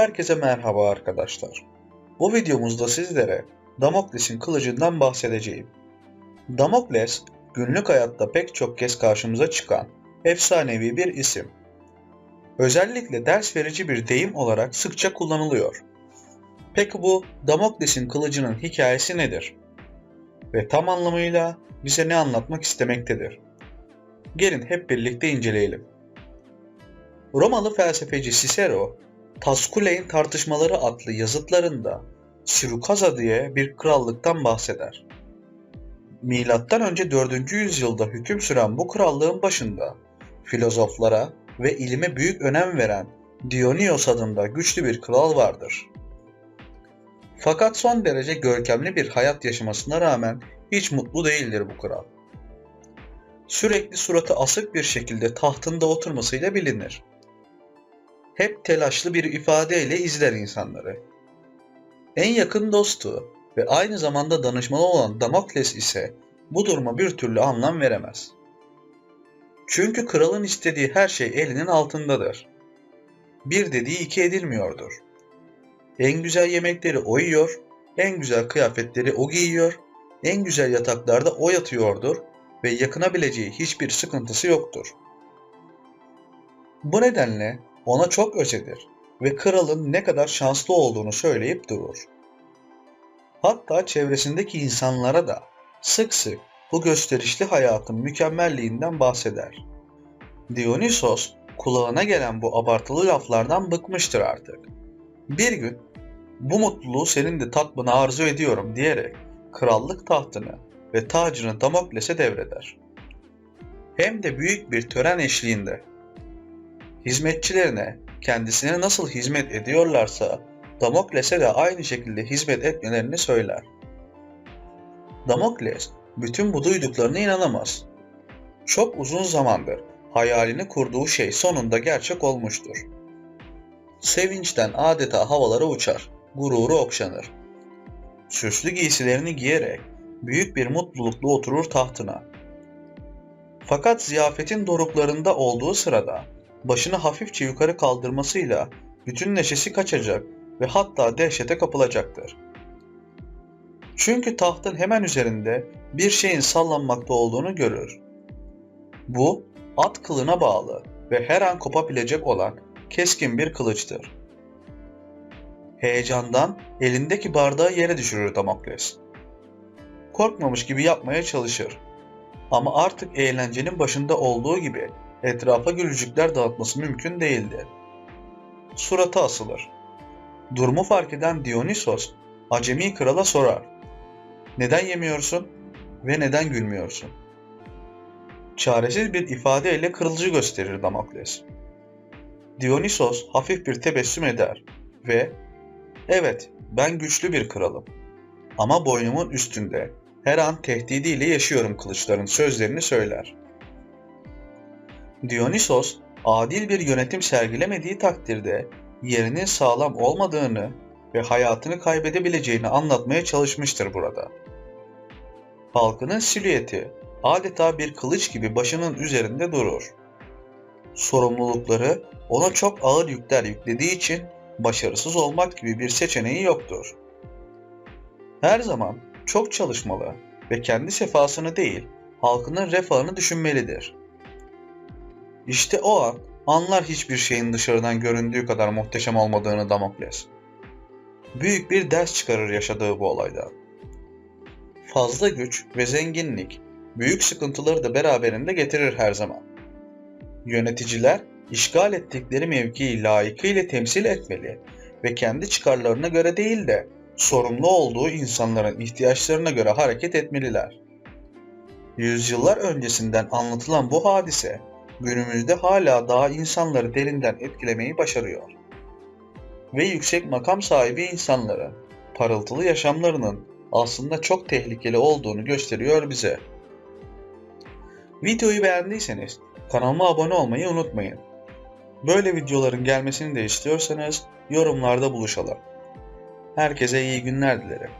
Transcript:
Herkese merhaba arkadaşlar. Bu videomuzda sizlere Damokles'in kılıcından bahsedeceğim. Damokles, günlük hayatta pek çok kez karşımıza çıkan efsanevi bir isim. Özellikle ders verici bir deyim olarak sıkça kullanılıyor. Peki bu Damokles'in kılıcının hikayesi nedir? Ve tam anlamıyla bize ne anlatmak istemektedir? Gelin hep birlikte inceleyelim. Romalı felsefeci Cicero, Taskulein Tartışmaları adlı yazıtlarında Sirukaza diye bir krallıktan bahseder. Milattan önce 4. yüzyılda hüküm süren bu krallığın başında filozoflara ve ilime büyük önem veren Dionyos adında güçlü bir kral vardır. Fakat son derece görkemli bir hayat yaşamasına rağmen hiç mutlu değildir bu kral. Sürekli suratı asık bir şekilde tahtında oturmasıyla bilinir hep telaşlı bir ifadeyle izler insanları. En yakın dostu ve aynı zamanda danışmanı olan Damokles ise bu duruma bir türlü anlam veremez. Çünkü kralın istediği her şey elinin altındadır. Bir dediği iki edilmiyordur. En güzel yemekleri o yiyor, en güzel kıyafetleri o giyiyor, en güzel yataklarda o yatıyordur ve yakınabileceği hiçbir sıkıntısı yoktur. Bu nedenle ona çok özedir ve kralın ne kadar şanslı olduğunu söyleyip durur. Hatta çevresindeki insanlara da sık sık bu gösterişli hayatın mükemmelliğinden bahseder. Dionysos kulağına gelen bu abartılı laflardan bıkmıştır artık. Bir gün bu mutluluğu senin de tatmanı arzu ediyorum diyerek krallık tahtını ve tacını Damokles'e devreder. Hem de büyük bir tören eşliğinde hizmetçilerine kendisine nasıl hizmet ediyorlarsa Damokles'e de aynı şekilde hizmet etmelerini söyler. Damokles bütün bu duyduklarına inanamaz. Çok uzun zamandır hayalini kurduğu şey sonunda gerçek olmuştur. Sevinçten adeta havalara uçar, gururu okşanır. Süslü giysilerini giyerek büyük bir mutlulukla oturur tahtına. Fakat ziyafetin doruklarında olduğu sırada başını hafifçe yukarı kaldırmasıyla bütün neşesi kaçacak ve hatta dehşete kapılacaktır. Çünkü tahtın hemen üzerinde bir şeyin sallanmakta olduğunu görür. Bu, at kılına bağlı ve her an kopabilecek olan keskin bir kılıçtır. Heyecandan elindeki bardağı yere düşürür Damokles. Korkmamış gibi yapmaya çalışır. Ama artık eğlencenin başında olduğu gibi etrafa gülücükler dağıtması mümkün değildi. Suratı asılır. Durumu fark eden Dionysos, acemi krala sorar. Neden yemiyorsun ve neden gülmüyorsun? Çaresiz bir ifadeyle kırılıcı gösterir Damokles. Dionysos hafif bir tebessüm eder ve ''Evet, ben güçlü bir kralım. Ama boynumun üstünde her an tehdidiyle yaşıyorum kılıçların sözlerini söyler. Dionysos, adil bir yönetim sergilemediği takdirde yerinin sağlam olmadığını ve hayatını kaybedebileceğini anlatmaya çalışmıştır burada. Halkının silüeti adeta bir kılıç gibi başının üzerinde durur. Sorumlulukları ona çok ağır yükler yüklediği için başarısız olmak gibi bir seçeneği yoktur. Her zaman çok çalışmalı ve kendi sefasını değil, halkının refahını düşünmelidir. İşte o an anlar hiçbir şeyin dışarıdan göründüğü kadar muhteşem olmadığını Damokles. Büyük bir ders çıkarır yaşadığı bu olaydan. Fazla güç ve zenginlik büyük sıkıntıları da beraberinde getirir her zaman. Yöneticiler işgal ettikleri mevkiyi layıkıyla temsil etmeli ve kendi çıkarlarına göre değil de sorumlu olduğu insanların ihtiyaçlarına göre hareket etmeliler. Yüzyıllar öncesinden anlatılan bu hadise günümüzde hala daha insanları derinden etkilemeyi başarıyor. Ve yüksek makam sahibi insanlara parıltılı yaşamlarının aslında çok tehlikeli olduğunu gösteriyor bize. Videoyu beğendiyseniz kanalıma abone olmayı unutmayın. Böyle videoların gelmesini de istiyorsanız yorumlarda buluşalım. Herkese iyi günler dilerim.